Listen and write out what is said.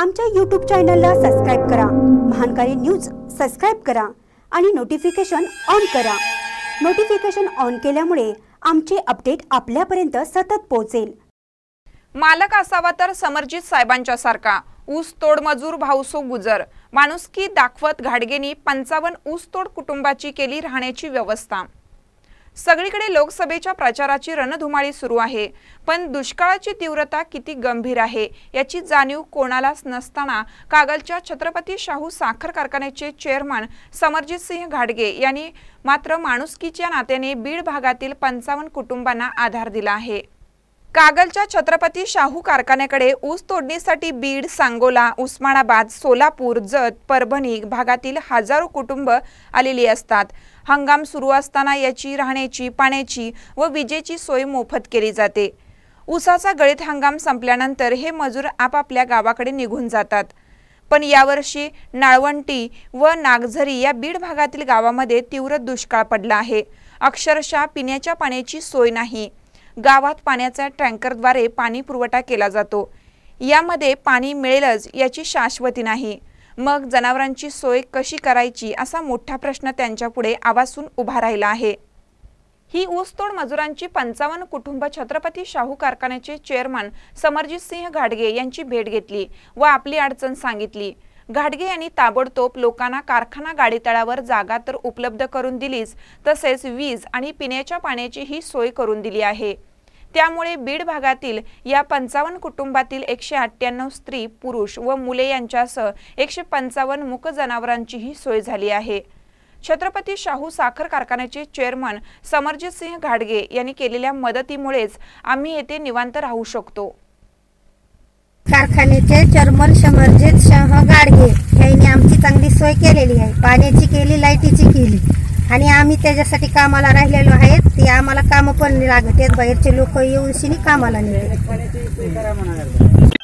आमच्या यूट्यूब चॅनलला सबस्क्राईब करा. महानकारी न्यूज सबस्क्राईब करा आणि नोटिफिकेशन ऑन करा. नोटिफिकेशन ऑन केल्यामुळे आमचे अपडेट आपल्यापर्यंत सतत पोहोचेल. मालक असावा तर समर्जित साहेबांच्या सारखा. ऊस तोड मजूर भाऊसो गुजर. माणुसकी दाखवत घाडगेनी पंचावन्न ऊसतोड कुटुंबाची केली राहण्याची व्यवस्था. सगळीकडे लोकसभेच्या प्रचाराची रणधुमाळी सुरू आहे. पण दुष्काळाची तीव्रता किती गंभीर आहे याची जाणीव कोणालाच नसताना कागलच्या छत्रपती शाहू साखर कारखान्याचे चेअरमन समरजित सिंह घाडगे यांनी मात्र माणुसकीच्या नात्याने बीड भागातील पंचावन्न कुटुंबांना आधार दिला आहे. कागलच्या छत्रपती शाहू कारखान्याकडे ऊस तोडणीसाठी बीड सांगोला उस्मानाबाद सोलापूर जत परभणी भागातील हजारो कुटुंब आलेली असतात. हंगाम सुरू असताना याची राहण्याची पाण्याची व विजेची सोय मोफत केली जाते. ऊसाचा गळीत हंगाम संपल्यानंतर हे मजूर आपापल्या गावाकडे निघून जातात. पण यावर्षी नाळवंटी व नागझरी या बीड भागातील गावामध्ये तीव्र दुष्काळ पडला आहे. अक्षरशः पिण्याच्या पाण्याची सोय नाही. गावात पाण्याच्या टँकरद्वारे पाणी पुरवठा केला जातो. यामध्ये पाणी मिळेलच याची शाश्वती नाही. मग जनावरांची सोय कशी करायची असा मोठा प्रश्न त्यांच्यापुढे आवासून उभा राहिला आहे. ही ऊसतोड मजुरांची पंचावन्न कुटुंब छत्रपती शाहू कारखान्याचे चेअरमन समरजित सिंह घाडगे यांची भेट घेतली व आपली अडचण सांगितली. घाडगे यांनी ताबडतोब लोकांना कारखाना गाडीतळावर जागा तर उपलब्ध करून दिलीच तसेच वीज आणि पिण्याच्या पाण्याची ही सोय करून दिली आहे. त्यामुळे बीड भागातील या पंचावन्न कुटुंबातील एकशे अठ्ठ्याण्णव स्त्री पुरुष व मुले यांच्यासह एकशे पंचावन्न मुक जनावरांचीही सोय झाली आहे. छत्रपती शाहू साखर कारखान्याचे चेअरमन समरजित सिंह घाडगे यांनी केलेल्या मदतीमुळेच आम्ही येथे निवांत राहू शकतो. कारखान्याचे चेअरमन समरजित शाह गाडगे यांनी आमची चांगली सोय केलेली आहे. पाण्याची केली लाईटीची केली. आणि आम्ही त्याच्यासाठी कामाला राहिलेलो आहेत. ते आम्हाला कामं पण लागत आहेत. बाहेरचे लोक येऊन शिनी कामाला निघाले